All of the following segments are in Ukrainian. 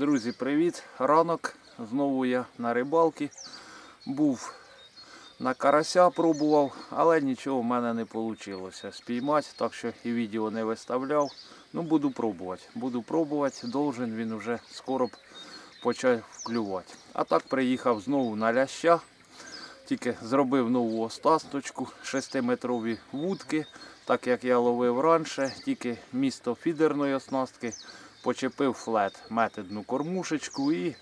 Друзі, привіт! Ранок. Знову я на рибалці. Був на карася пробував, але нічого в мене не вийшло спіймати, так що і відео не виставляв. Ну, буду пробувати. Буду пробувати, должен він вже скоро почав клювати. А так приїхав знову на ляща. Тільки зробив нову остасточку, 6-метрові вудки, так як я ловив раніше, тільки місто фідерної оснастки почепив флет, методну кормушечку і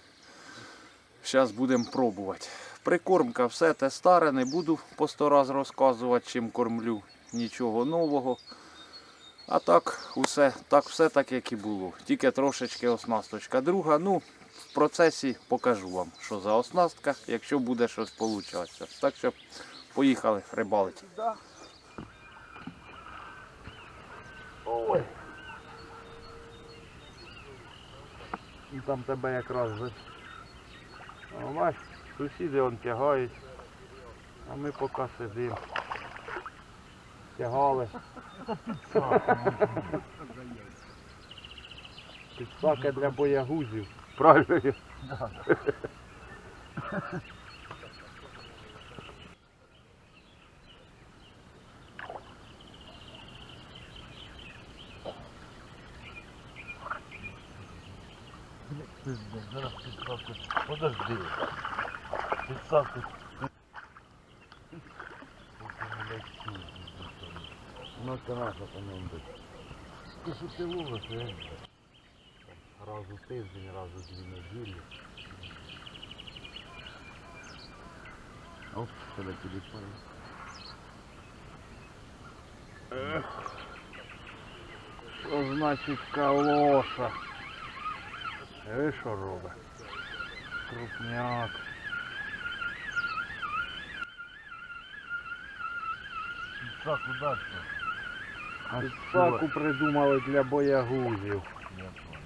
зараз будемо пробувати. Прикормка все те старе, не буду по сто раз розказувати, чим кормлю, нічого нового. А так, усе, так, все так, як і було. Тільки трошечки оснасточка друга. Ну, в процесі покажу вам, що за оснастка, якщо буде щось получатися. Так що поїхали рибалити. Ой. І там тебе якраз вже. О, бач, сусіди вон тягають, а ми поки сидимо. Тягали. Підсаки для боягузів. Правильно? Зараз підсаку. Подожди. Підсаку. Ну це наша команда. Ти що ти ловиш, е? Раз у тиждень, раз у дві неділі. Оп, тебе телефон. Що значить калоша? Ви що робить? Крупняк. Підсаку дальше. А Підсаку придумали для боягузів. Я понял.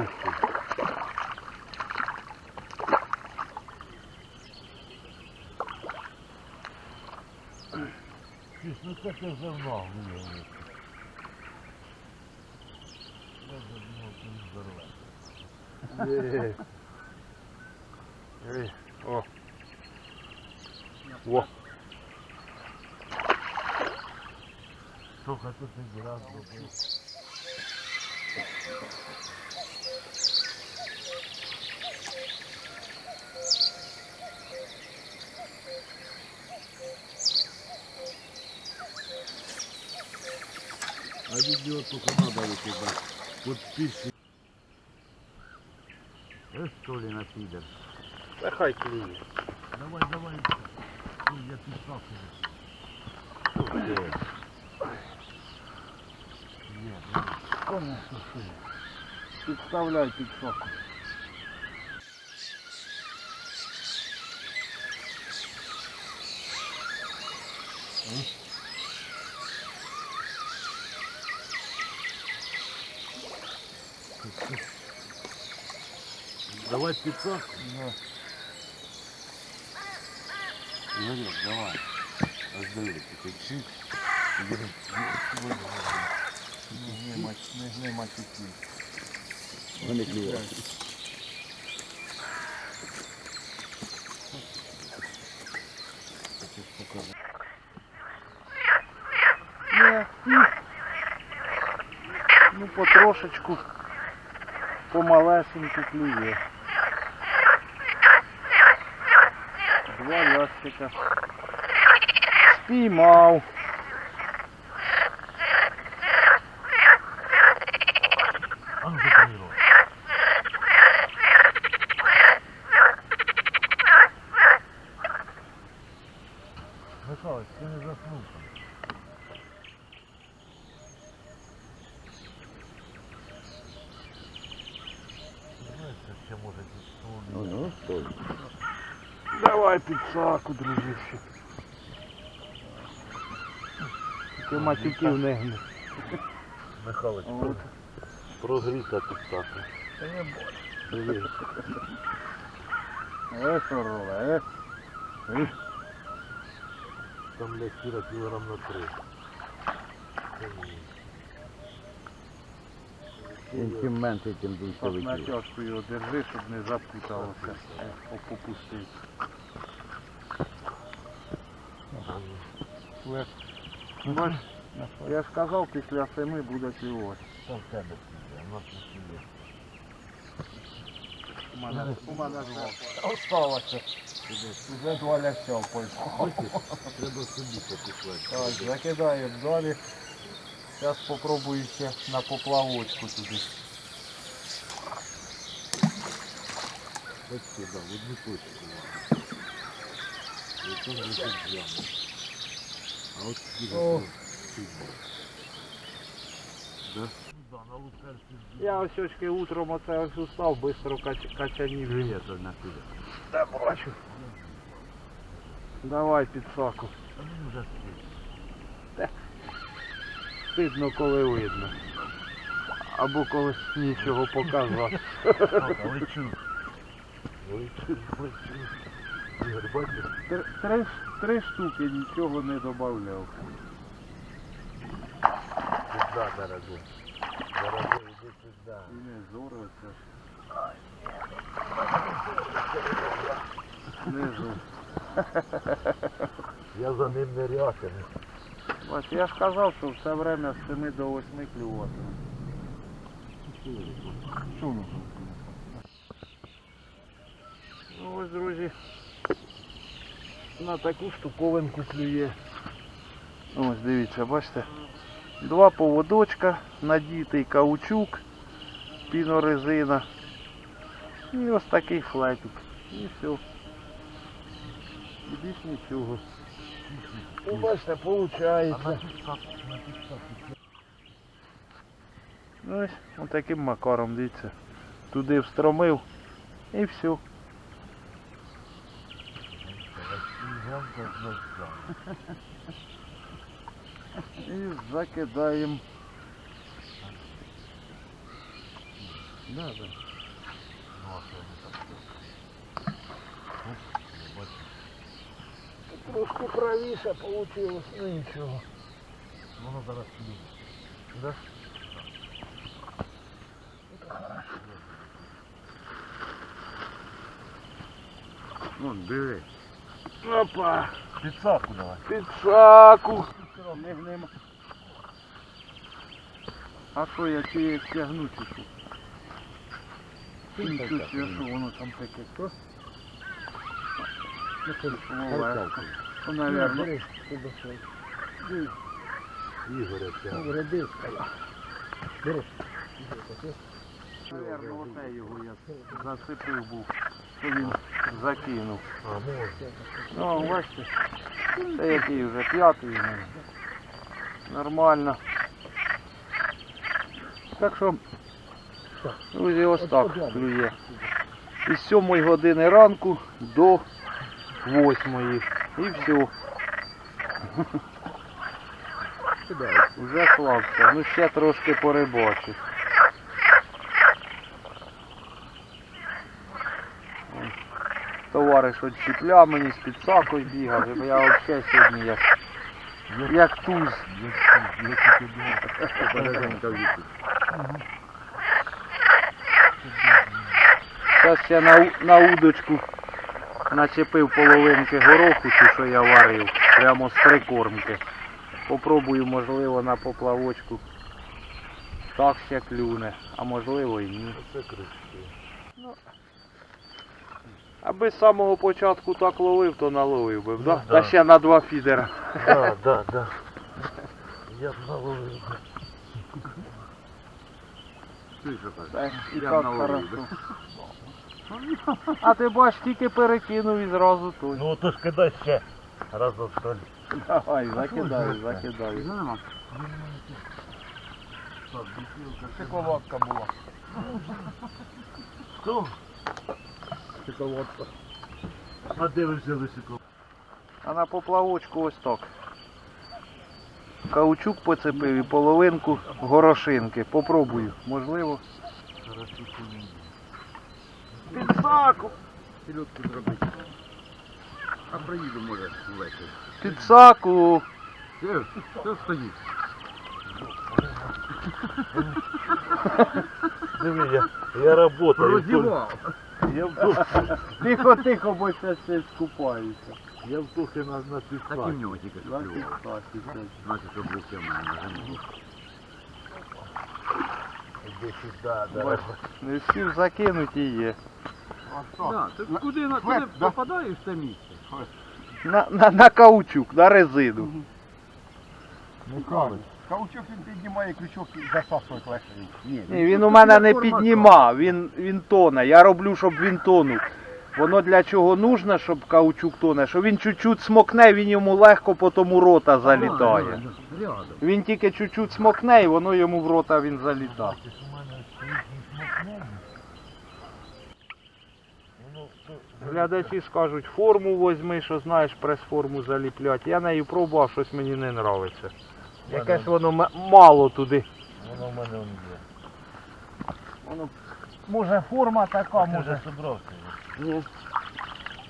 Іх ти. Чись, це ти вже знав мені. Я вже думав, ти здоровий. Є. Ей, О. О. Слухай, тут не раз А видео только надо выкидать. Подписчик. Э, что ли, на фидер? Та хай клює. Давай, давай. Ой, я писал. Нет, Конечно, що. Підставляй підсаку. Давай пятак. Да. Говорит, давай. Раздаете, ты чик. Не гни мач- не гни матюки. Вони клює. Не, ні. Ну потрошечку, помалесеньку клює. Два. Спіймав. А ну закрой рот. Михайлович, ти не заснув там. Знаєш, що ще може бути? Ну, стой. Давай підсаку, дружище. Ти матюків не гни. Михайлович, От. прогріта підсака. Та я бачу. Е, робить, е? Е. там для сіра кілограм на три. Це ні. Чим, чим менше, тим більше Так його держи, щоб не запуталося. О, попустив. Леш, бач, я ж казав, після семи буде клювати. Там в тебе піде, а нас не піде. У мене, у мене два. Осталося. Вже два ляща в польську. Треба собі покупати. Так, закидаємо далі. Зараз спробую ще на поплавочку туди. Ось сюди, в одну точку. І там летить прямо. А от сюди. О. сюди. Да? Ну да, на лукерці Я ось очки утром оце ось устав, швидко кач, качанів. Привіт, одна сюди. Та бачу. Давай підсаку. А мені вже світ. Видно, коли видно. Або коли нічого показати. Лечу. Лечу, лечу. Ігор, бачиш? Три, три, три штуки нічого не додавав. Сюди, дорогой. Дорогой, іди сюди. І не зоро це ж. Я за ним не рякаю. Бач, я ж казав, що все время з 7 до 8 клювати. Чому? Ну ось, друзі, на таку штуковинку клює. Ось дивіться, бачите. Два поводочка, надітий каучук, пінорезина. І ось такий флетик. І все. І більш нічого. І бачите, виходить. Ну, ось ось таким макаром, дивіться. Туди встромив і все. І закидаємо. Да, да. Ну, а що не так? Ну, я бачу. Трошки правіше вийшло, ну нічого. Воно зараз піде. Да? Вон, диви. Опа! Підсадку давай. Підсаку! Не гнемо. А що, я чи я стягну чи що? Нічого, я що, воно там таке, що? Ну, наверно. Ігоря, ця. Наверно, оте його я зацепив був, що він закинув. А, можна. Ну, бачите, це який вже п'ятий. Нормально. Так що, друзі, ось так клює. Із 7 години ранку до 8. І все. Уже слався. Ну ще трошки порибачив. Товариш от чіпля мені з підсакою бігав, бо я взагалі сьогодні як, як туз. Я. Зараз ще на, на удочку начепив половинки гороху, ту, що я варив, прямо з прикормки. Попробую, можливо, на поплавочку. Так ще клюне, а можливо і ні. Аби з самого початку так ловив, то наловив би, да? Ну, Та ще на два фідера. Да, да, да. Я б наловив. Ти що так? І Я так наловив, хорошо. А ти бач, тільки перекинув і зразу той. Ну то ж кидай ще. Раз за столь. Давай, закидай, закидай. Шоколадка була. Хто? Шоколадка. А де ви взяли шоколадку? А на поплавочку ось так. Каучук поцепив і половинку горошинки. Попробую. Можливо. Підсаку. Селедку зробити. А проїду може ввечері. Підсаку. Що, що стоїть? Диви, я, я работаю. Розівав. Я в Тохи, Тихо, тихо, бо ще ще скупаються. я в Тохи на, на Так і в нього тільки На що клював. підсаці ще. Значить, що близько в мене вже не. Іди сюди, да. Не встиг закинуть і є. Да, ти куди, на- куди попадаєш в це місце? На, на, на каучук, на резину. Михайлович, каучук він піднімає крючок і засасує легше. Ні, Ні, він у мене не піднімав, він, він тоне. Я роблю, щоб він тонув. Воно для чого нужно, щоб каучук тоне, що він чуть-чуть смокне, він йому легко по тому рота залітає. Рядом. Він тільки чуть-чуть смокне і воно йому в рота він залітає. Бачиш, у мене стоїть не смокне. Воно, то, Глядачі скажуть, форму возьми, що знаєш прес-форму заліплять. Я нею пробував, щось мені не подобається. Якесь воно м- мало туди. воно в мене он є. Воно, може форма така, Ти вже собрався. Ні.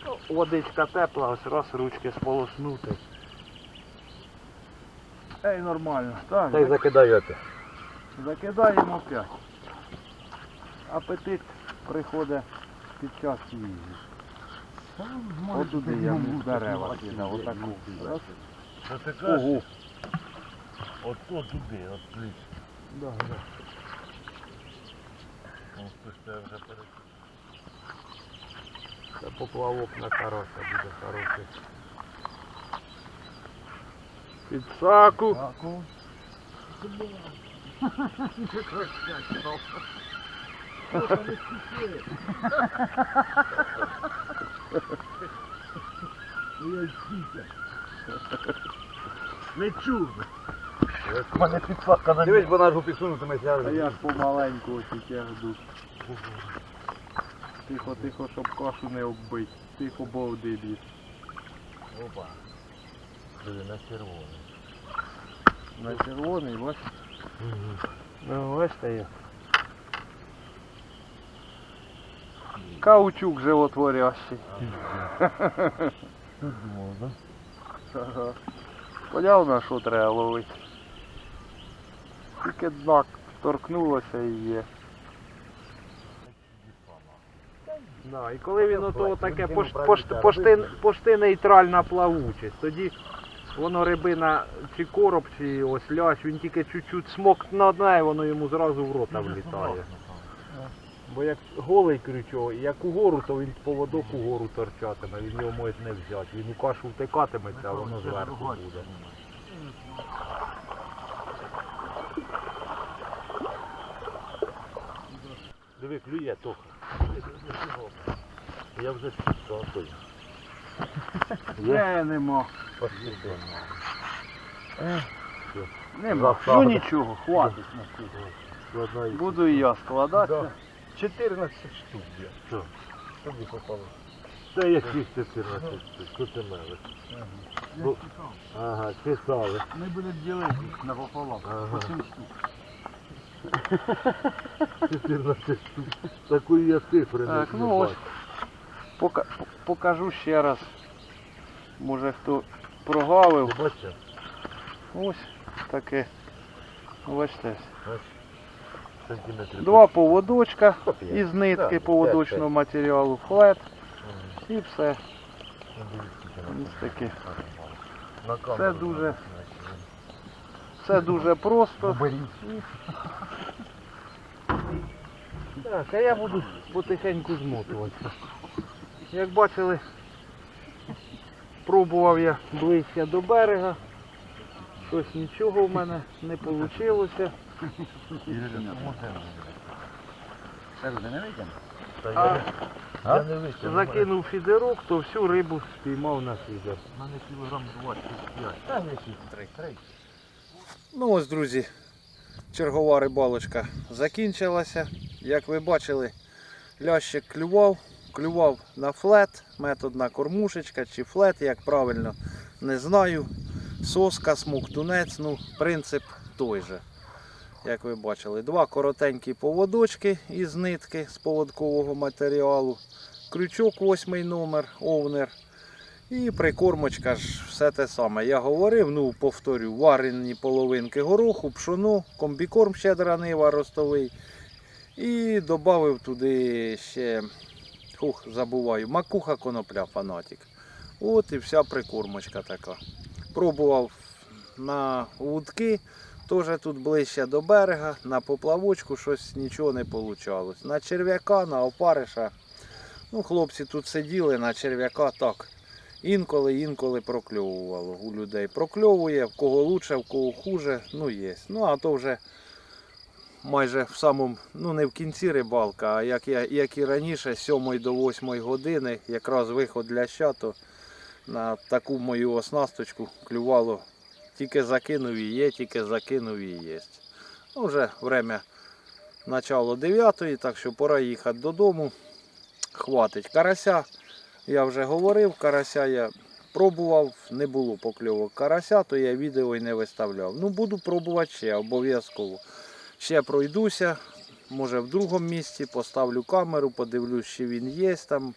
Ну, Водичка тепла, ось раз ручки сполоснути. Ей, нормально. Так, зак- закидаєте. закидаємо 5. Апетит приходить під час їжі. Отуди я в дерева кидав, отаку. Раз. Що ти кажеш? Ого. От то туди, от туди. Да, да. Хтось тебе вже перед... Це поплавок на карася буде хороший. Підсаку. Не чув. У мене підсадка на Дивись, бо ножу підсунутиме, я А я ж помаленьку ось жду. Тихо, тихо, щоб кашу не оббить. Тихо, бо ліс. Опа. Диви, на червоний. На червоний, бач. Ну, бачите є. Каучук животворящий. Тут думав, да? Ага. Поняв на що треба ловити. Тільки дна торкнулося і є. Да, і коли він ото таке пошти, пошти, пошти, пошти нейтральна плавучість, тоді воно рибина чи короб, чи ось лящ, він тільки чуть-чуть смок на дне, і воно йому зразу в рота влітає. Бо як голий крючок, як угору, то він поводок угору торчатиме, він його може не взяти. Він у кашу втикатиметься, а воно зверху буде. Диви, клює Тоха. Я вже спитав. Не, нема. Нема. Засада. Ну нічого, хватить на. Буду і я складатися. 14 штук є. Що? Тобі попало. Та яких 14 штук, що ти? Ну, Ага, писали. Ми будемо ділити напополам. Ага. По 7 штук. 14 штук. Такої я цифри не Так, ну ось. бачу. Пока, покажу ще раз. Може хто прогавив. Ти бачиш? Ось таке. Бачите. Сантиметрів. Два поводочка п'ять. із нитки Так, поводочного матеріалу, флет і все. Ну, скільки Ось таке. На Це дуже- Все дуже просто. Так, а я буду потихеньку змотуватися. Як бачили, пробував я ближче до берега. Щось нічого в мене не вийшло. А витягну. закинув фідерок, то всю рибу спіймав на фідер. У мене кілограм 25. Та не 3, 3. Ну ось, друзі, чергова рибалочка закінчилася. Як ви бачили, лящик клював, клював на флет, методна кормушечка чи флет, як правильно, не знаю. Соска, смуктунець, ну, принцип той же. Як ви бачили, два коротенькі поводочки із нитки з поводкового матеріалу, крючок восьмий номер, овнер І прикормочка ж все те саме. Я говорив, ну повторю, варені половинки гороху, пшону, комбікорм щедра нива ростовий. І додав туди ще, хух, забуваю, макуха конопля фанатик. От і вся прикормочка така. Пробував на вудки, теж тут ближче до берега, на поплавочку щось нічого не вийшло. На черв'яка, на опариша. Ну, хлопці тут сиділи на черв'яка так. Інколи, інколи прокльовувало у людей. Прокльовує, в кого лучше, в кого хуже, ну є. Ну а то вже майже в самому, ну не в кінці рибалка, а як, я, як і раніше, з 7 до 8 години, якраз виход для щату, на таку мою оснасточку клювало. Тільки закинув і є, тільки закинув і є. Ну, вже время начало 9, так що пора їхати додому. Хватить карася. Я вже говорив, карася я пробував, не було покльовок карася, то я відео і не виставляв. Ну буду пробувати ще обов'язково. Ще пройдуся, може в другому місці, поставлю камеру, подивлюсь, чи він є там.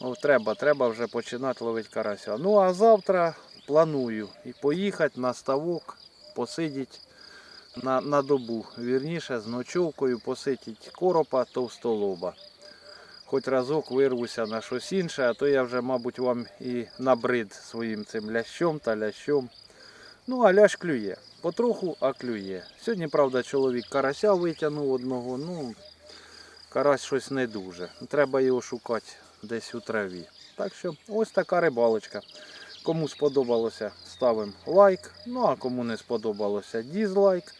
О, треба, треба вже починати ловити карася. Ну а завтра планую і поїхати на ставок, посидіти на, на добу. Вірніше з ночовкою посидіти коропа товстолоба. Хоч разок вирвуся на щось інше, а то я вже, мабуть, вам і набрид своїм цим лящом та лящом. Ну, а лящ клює. Потроху, а клює. Сьогодні, правда, чоловік карася витягнув одного, ну, карась щось не дуже. Треба його шукати десь у траві. Так що ось така рибалочка. Кому сподобалося, ставимо лайк. Ну а кому не сподобалося, дізлайк.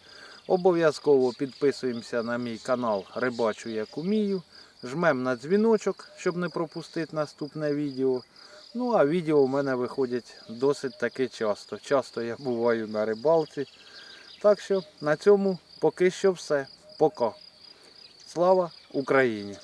Обов'язково підписуємося на мій канал Рибачу як умію. Жмемо на дзвіночок, щоб не пропустити наступне відео. Ну а відео в мене виходять досить таки часто. Часто я буваю на рибалці. Так що на цьому поки що все. Пока. Слава Україні!